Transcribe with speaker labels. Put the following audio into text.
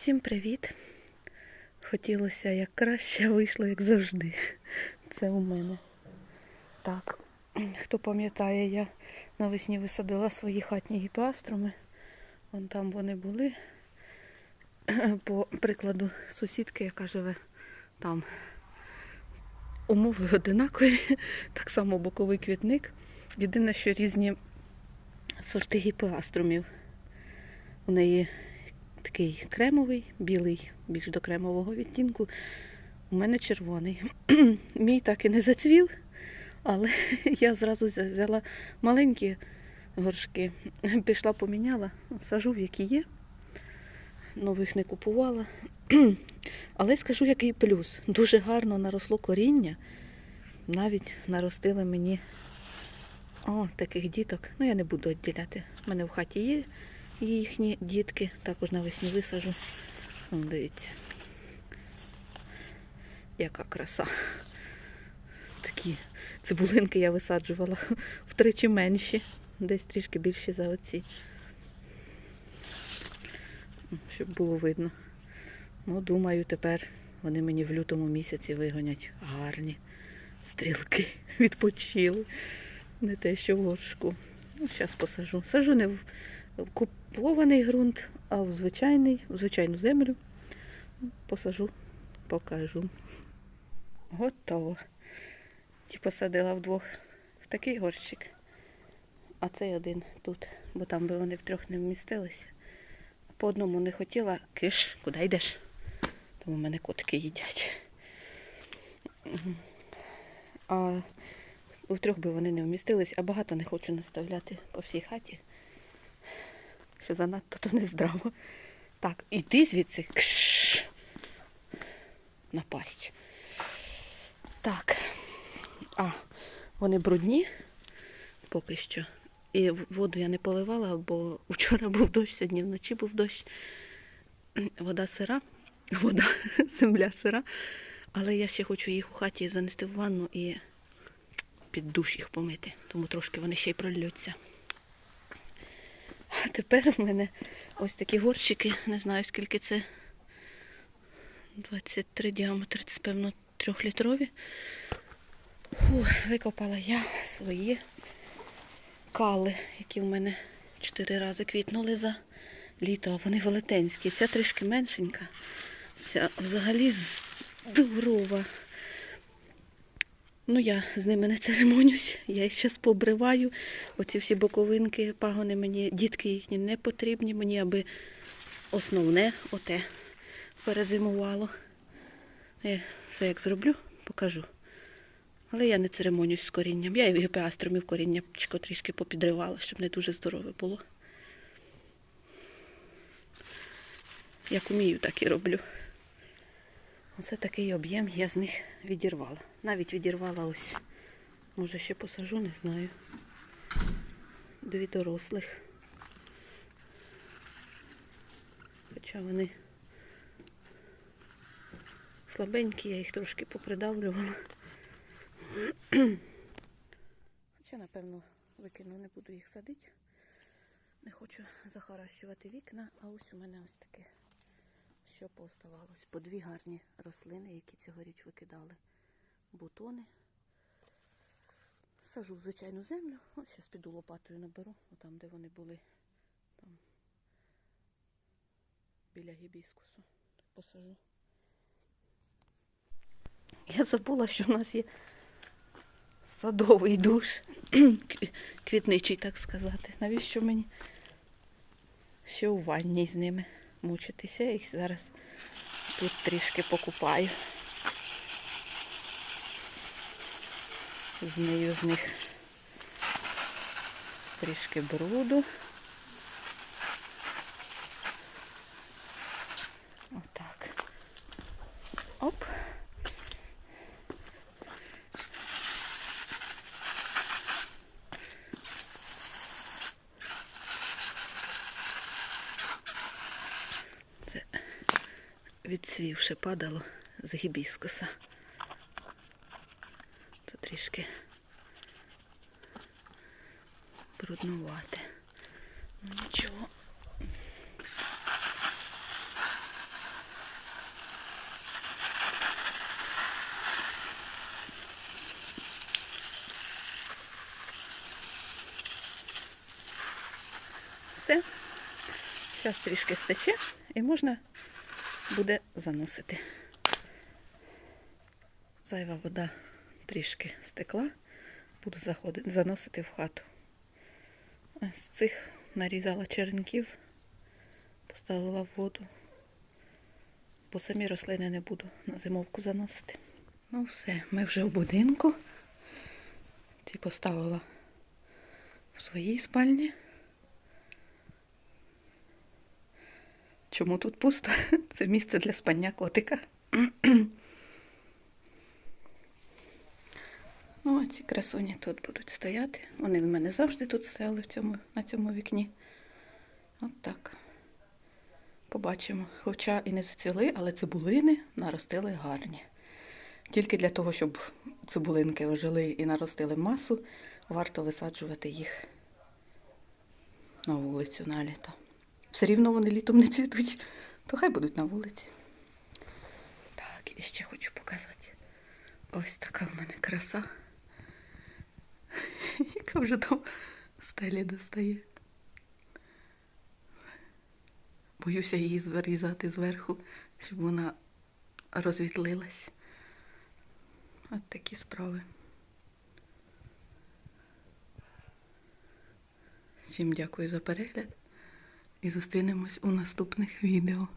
Speaker 1: Всім привіт! Хотілося як краще, вийшло як завжди. Це у мене. Так, хто пам'ятає, я навесні висадила свої хатні гіпеаструми. Вон там вони були. По прикладу сусідки, яка живе там. Умови одинакові, так само боковий квітник. Єдине, що різні сорти гіпеаструмів. У неї такий кремовий, білий, більш до кремового відтінку. У мене червоний. Мій так і не зацвів, але я зразу взяла маленькі горшки. Пішла, поміняла, сажу, які є. Нових не купувала. Але скажу, який плюс. Дуже гарно наросло коріння. Навіть наростили мені о, таких діток. Ну, я не буду відділяти. У мене в хаті є їхні дітки. Також навесні висажу. О, дивіться. Яка краса. Такі цибулинки я висаджувала втричі менші, десь трішки більші за оці. Щоб було видно. Ну, думаю, тепер вони мені в лютому місяці вигонять гарні стрілки. Відпочили. Не те, що в горшку. Ну, зараз посажу. Сажу не в купований ґрунт, а в звичайний, в звичайну землю. Посажу, покажу. Готово. Ті посадила вдвох в такий горщик, а цей один тут, бо там би вони втрьох не вмістилися. По одному не хотіла, киш, куди йдеш? Тому в мене котики їдять. А у трьох би вони не вмістились, а багато не хочу наставляти по всій хаті. Що занадто то не здраво. Так, іди звідси. Кш. Напасть. Так. А, вони брудні поки що. І воду я не поливала, бо вчора був дощ, сьогодні вночі був дощ. Вода сира, вода, земля сира. Але я ще хочу їх у хаті занести в ванну і під душ їх помити, тому трошки вони ще й прольються. Тепер в мене ось такі горщики, не знаю скільки це. 23 діаметр, це певно трьохлітрові. Викопала я свої кали, які в мене чотири рази квітнули за літо, а вони велетенські. Ця трішки меншенька. Ця взагалі здорова. Ну, я з ними не церемонюсь, я їх зараз побриваю. Оці всі боковинки, пагони мені, дітки їхні не потрібні мені, аби основне оте перезимувало. Я все як зроблю, покажу. Але я не церемонюсь з корінням. Я і гіпеаструмів коріння трішки попідривала, щоб не дуже здорове було. Як умію, так і роблю. Оце такий об'єм я з них відірвала. Навіть відірвала ось. Може ще посажу, не знаю. Дві дорослих. Хоча вони слабенькі, я їх трошки попридавлювала. Хоча, напевно, викину, не буду їх садити. Не хочу захаращувати вікна, а ось у мене ось таке що пооставалось. По дві гарні рослини, які цьогоріч викидали бутони. Сажу в звичайну землю. Ось зараз піду лопатою наберу, там, де вони були, там біля гібіскусу. Посажу. Я забула, що в нас є садовий душ. Квітничий, так сказати. Навіщо мені ще у ванні з ними мучитися? Їх зараз тут трішки покупаю. Змию з них трішки бруду. відцвівши падало з гібіскуса. То трішки бруднувати. Ну, нічого. Все, зараз трішки стече і можна буде заносити. Зайва вода трішки стекла. Буду заходити, заносити в хату. З цих нарізала черенків, поставила в воду, бо самі рослини не буду на зимовку заносити. Ну все, ми вже в будинку. Ці поставила в своїй спальні. Чому тут пусто? Це місце для спання котика. Ну, а ці красуні тут будуть стояти. Вони в мене завжди тут стояли в цьому, на цьому вікні. От так. Побачимо. Хоча і не зацвіли, але цибулини наростили гарні. Тільки для того, щоб цибулинки ожили і наростили масу, варто висаджувати їх на вулицю на літо. Все рівно вони літом не цвітуть, то хай будуть на вулиці. Так, і ще хочу показати. Ось така в мене краса. Яка вже до стелі достає. Боюся її зрізати зверху, щоб вона розвітлилась. От такі справи. Всім дякую за перегляд і зустрінемось у наступних відео.